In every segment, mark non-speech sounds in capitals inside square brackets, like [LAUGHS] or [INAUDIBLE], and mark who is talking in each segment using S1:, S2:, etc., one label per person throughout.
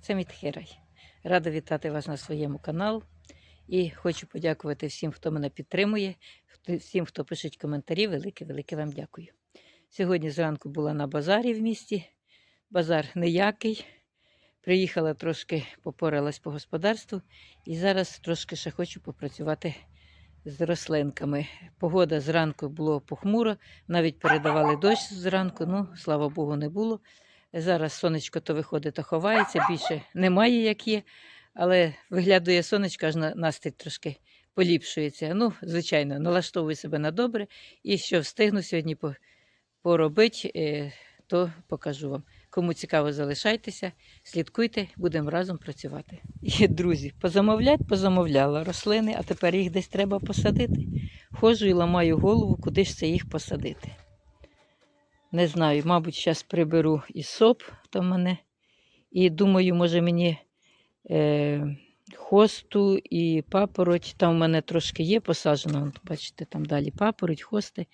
S1: Це мій Тхерай. Рада вітати вас на своєму каналі. І хочу подякувати всім, хто мене підтримує, всім, хто пише коментарі. Велике, велике вам дякую. Сьогодні зранку була на базарі в місті. Базар ніякий. Приїхала трошки, попоралась по господарству. І зараз трошки ще хочу попрацювати з рослинками. Погода зранку було похмуро, навіть передавали дощ зранку, ну, слава Богу, не було. Зараз сонечко то виходить, то ховається, більше немає, як є. Але виглядує сонечко, аж на- настрій трошки поліпшується. Ну, звичайно, налаштовую себе на добре. І що встигну сьогодні поробити, е, то покажу вам. Кому цікаво, залишайтеся, слідкуйте, будемо разом працювати. І, друзі, позамовлять, позамовляла рослини, а тепер їх десь треба посадити. Ходжу і ламаю голову, куди ж це їх посадити. Не знаю, мабуть, зараз приберу і соп то мене. І думаю, може мені е, хосту і папороть. Там в мене трошки є посаджено. Бачите, там далі папороть, хости.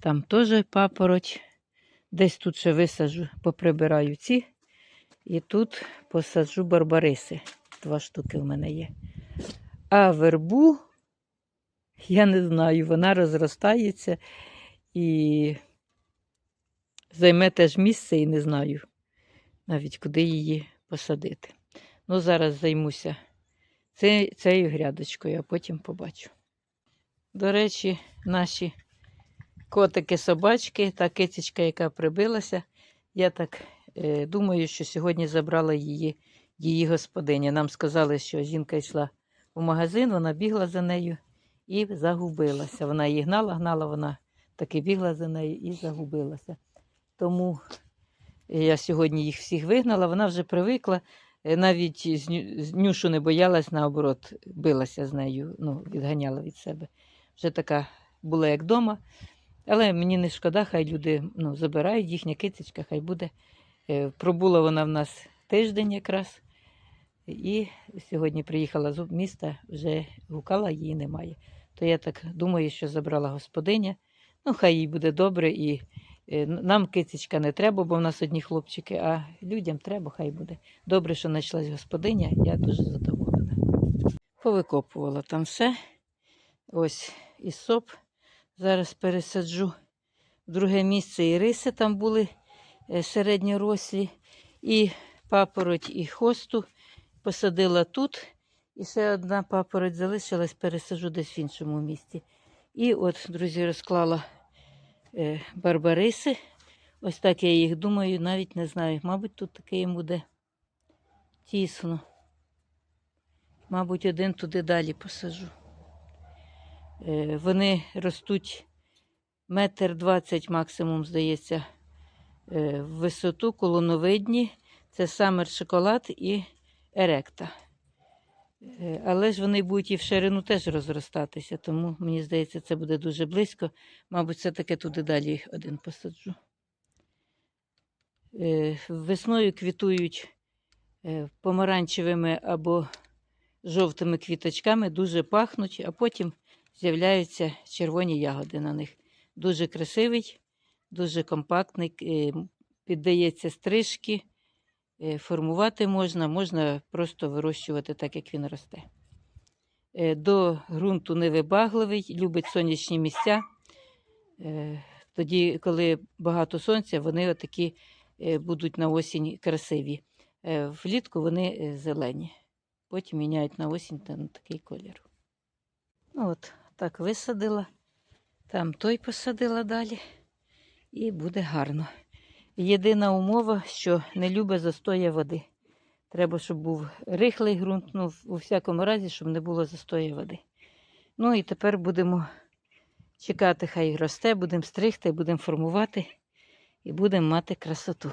S1: Там теж папороть. Десь тут ще висаджу, поприбираю ці. І тут посаджу барбариси. Два штуки в мене є. А вербу, я не знаю, вона розростається і займе теж місце і не знаю навіть куди її посадити. Ну, зараз займуся цією грядочкою, а потім побачу. До речі, наші котики-собачки, та кицечка, яка прибилася, я так е, думаю, що сьогодні забрала її, її господиня. Нам сказали, що жінка йшла в магазин, вона бігла за нею і загубилася. Вона її гнала, гнала, вона таки бігла за нею і загубилася. Тому я сьогодні їх всіх вигнала, вона вже привикла, е, навіть з Ню- з Нюшу не боялась, наоборот, билася з нею, ну, відганяла від себе. Вже така була як вдома. Але мені не шкода, хай люди ну, забирають їхня кицечка, хай буде. Е, Пробула вона в нас тиждень якраз. І сьогодні приїхала з міста, вже гукала, її немає. То я так думаю, що забрала господиня. Ну, хай їй буде добре і Нам кицечка не треба, бо в нас одні хлопчики, а людям треба, хай буде. Добре, що знайшлась господиня, я дуже задоволена. Повикопувала там все. Ось і соп. Зараз пересаджу в друге місце і риси там були е, середньорослі, і папороть, і хосту посадила тут. І ще одна папороть залишилась, пересаджу десь в іншому місці. І от, друзі, розклала е, барбариси. Ось так я їх думаю, навіть не знаю. Мабуть, тут таке їм буде тісно. Мабуть, один туди далі посажу. Е, вони ростуть метр двадцять максимум, здається, е, в висоту, колоновидні. Це самер шоколад і еректа. Е, Але ж вони будуть і в ширину теж розростатися, тому мені здається, це буде дуже близько. Мабуть, все-таки туди далі один посаджу. Е, Весною квітують е, помаранчевими або жовтими квіточками, дуже пахнуть, а потім з'являються червоні ягоди на них. Дуже красивий, дуже компактний, піддається стрижки, формувати можна, можна просто вирощувати так, як він росте. Е, До ґрунту невибагливий, любить сонячні місця. Е, Тоді, коли багато сонця, вони отакі е, будуть на осінь красиві. Е, Влітку вони е, зелені. Потім міняють на осінь та на такий колір. Ну от, так висадила. Там той посадила далі. І буде гарно. Єдина умова, що не любить застоя води. Треба, щоб був рихлий ґрунт, ну, у всякому разі, щоб не було застою води. Ну і тепер будемо чекати, хай росте, будемо стригти, будемо формувати і будемо мати красоту.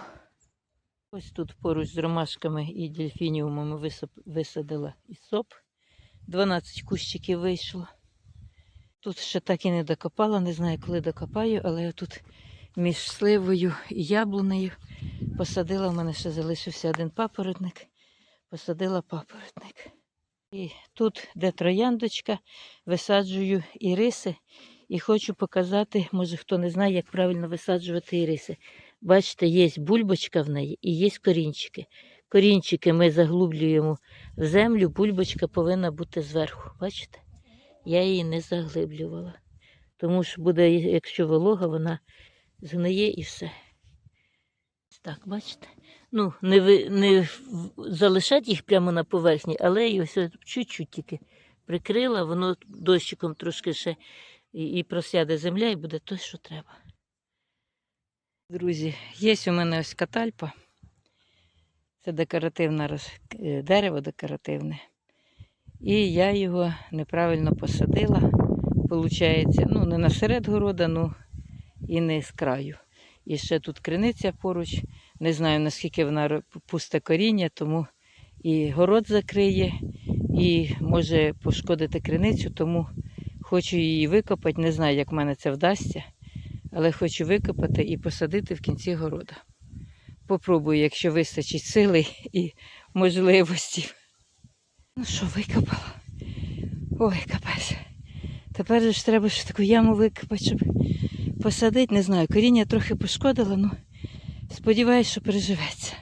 S1: Ось тут поруч з ромашками і дельфініумами висадила і соп. 12 кущиків вийшло. Тут ще так і не докопала, не знаю, коли докопаю, але я тут між сливою і яблунею посадила, в мене ще залишився один папоротник, посадила папоротник. І тут, де трояндочка, висаджую іриси. І хочу показати, може хто не знає, як правильно висаджувати іриси. Бачите, є бульбочка в неї і є корінчики. корінчики ми заглублюємо в землю, бульбочка повинна бути зверху. Бачите? Я її не заглиблювала. Тому що буде, якщо волога, вона згниє і все. Так, бачите? Ну, не, ви, не залишати їх прямо на поверхні, але і ось чуть-чуть тільки прикрила, воно дощиком трошки ще і, і просяде земля, і буде те, що треба. Друзі, є у мене ось катальпа. Це декоративне дерево декоративне. І я його неправильно посадила. Получається, ну, не насеред города, ну і не з краю. І ще тут криниця поруч. Не знаю, наскільки вона пусте коріння, тому і город закриє, і може пошкодити криницю, тому хочу її викопати. Не знаю, як в мене це вдасться, але хочу викопати і посадити в кінці города. Попробую, якщо вистачить сили і можливості. Ну що, викопала? Ой, капець. Тепер ж треба ж таку яму викопати, щоб посадити. Не знаю, коріння трохи пошкодило, ну сподіваюсь, що переживеться.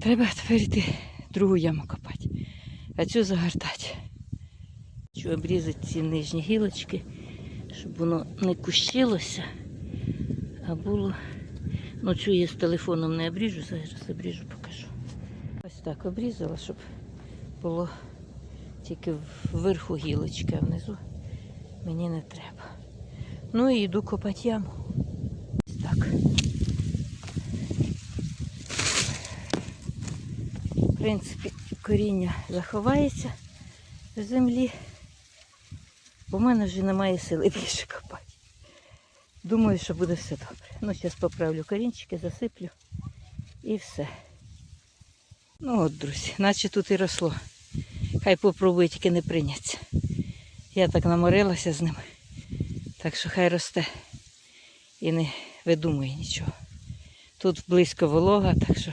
S1: Треба тепер йти другу яму копати, а цю загортати. Хочу обрізати ці нижні гілочки, щоб воно не кущилося, а було. Ну, цю я з телефоном не обріжу, зараз обріжу, покажу. Ось так обрізала, щоб було тільки вверху гілочки, а внизу мені не треба. Ну і йду копати яму. Так. В принципі, коріння заховається в землі, в мене вже немає сили більше копати. Думаю, що буде все добре. Ну, зараз поправлю корінчики, засиплю і все. Ну от, друзі, наче тут і росло. Хай попробує тільки не прийняться. Я так наморилася з ним. Так що хай росте і не видумує нічого. Тут близько волога, так що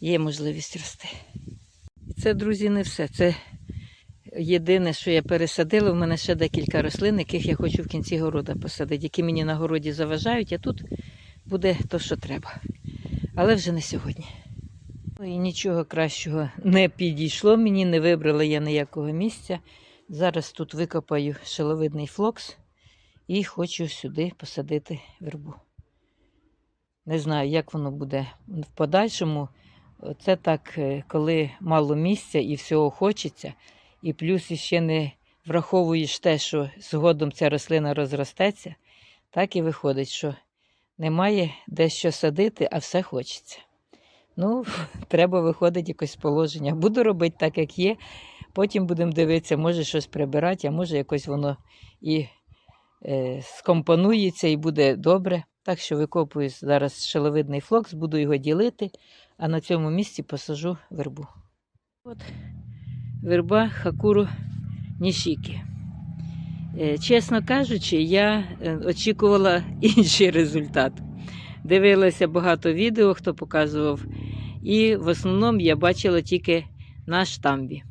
S1: є можливість рости. І це, друзі, не все. Це єдине, що я пересадила. У мене ще декілька рослин, яких я хочу в кінці города посадити, які мені на городі заважають, а тут буде то, що треба. Але вже не сьогодні. Ну, І нічого кращого не підійшло мені, не вибрала я ніякого місця. Зараз тут викопаю шиловидний флокс і хочу сюди посадити вербу. Не знаю, як воно буде в подальшому. Це так, е, коли мало місця і всього хочеться, і плюс іще не враховуєш те, що згодом ця рослина розростеться, так і виходить, що немає де що садити, а все хочеться. Ну, [LAUGHS] треба виходить якось положення. Буду робити так, як є. Потім будемо дивитися, може щось прибирати, а може якось воно і скомпонується і буде добре. Так що викопую зараз шиловидний флокс, буду його ділити, а на цьому місці посажу вербу. От верба хакуру нішікі. Е, чесно кажучи, я е, очікувала [LAUGHS] інший результат. Дивилася багато відео, хто показував, і в основному я бачила тільки на штамбі.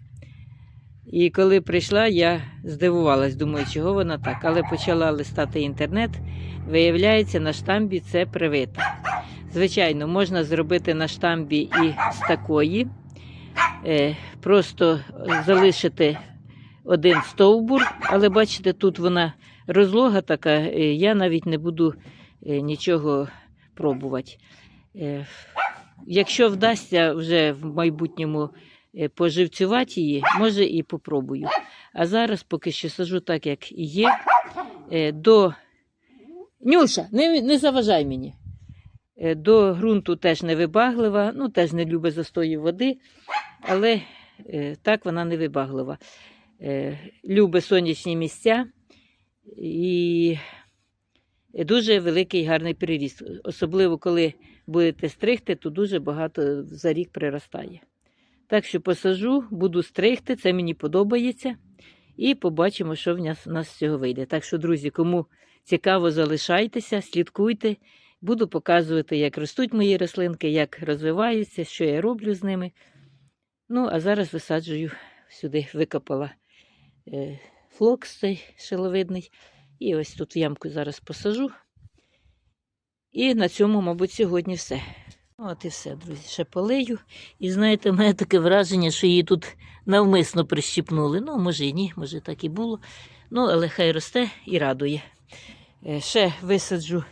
S1: І коли прийшла, я здивувалась, думаю, чого вона так. Але почала листати інтернет. Виявляється, на штамбі це привита. Звичайно, можна зробити на штамбі і з такої. Е, просто залишити один стовбур, але бачите, тут вона розлога така, е, я навіть не буду е, нічого пробувати. Якщо вдасться вже в майбутньому поживцювати її, може і попробую. А зараз поки що сажу так, як і є. Е, До Нюша, не, не заважай мені. Е, До ґрунту теж не вибаглива, ну теж не любить застою води, але е, так вона не вибаглива. Е, Любить сонячні місця і дуже великий гарний приріст. Особливо, коли будете стригти, то дуже багато за рік приростає. Так що посажу, буду стригти, це мені подобається. І побачимо, що в нас, з цього вийде. Так що, друзі, кому цікаво, залишайтеся, слідкуйте. Буду показувати, як ростуть мої рослинки, як розвиваються, що я роблю з ними. Ну, а зараз висаджую сюди, викопала е, флокс цей шиловидний. І ось тут ямку зараз посажу. І на цьому, мабуть, сьогодні все. От і все, друзі. Ще полию. І знаєте, в мене таке враження, що її тут навмисно прищіпнули. Ну, може і ні, може так і було. Ну, але хай росте і радує. Е, Ще висаджу,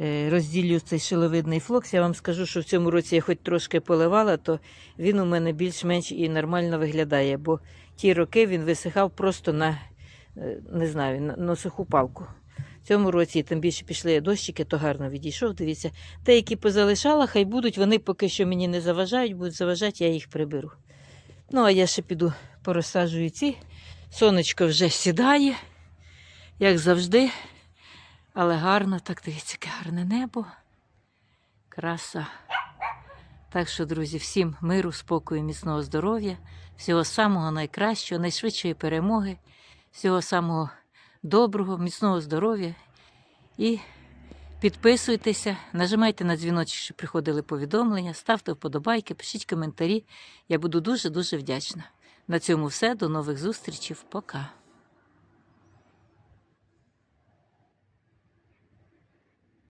S1: е, розділю цей шиловидний флокс. Я вам скажу, що в цьому році я хоч трошки поливала, то він у мене більш-менш і нормально виглядає, бо ті роки він висихав просто на, е, не знаю, на, на суху палку. В цьому році тим більше пішли дощики, то гарно відійшов. Дивіться, те, які позалишала, хай будуть, вони поки що мені не заважають, будуть заважати, я їх приберу. Ну, а я ще піду порозсаджую ці. Сонечко вже сідає, як завжди. Але гарно, так дивіться, яке гарне небо. Краса. Так що, друзі, всім миру, спокою, міцного здоров'я, всього самого найкращого, найшвидшої перемоги, всього самого доброго, міцного здоров'я. І підписуйтеся, нажимайте на дзвіночок, щоб приходили повідомлення, ставте вподобайки, пишіть коментарі. Я буду дуже-дуже вдячна. На цьому все. До нових зустрічей. Пока.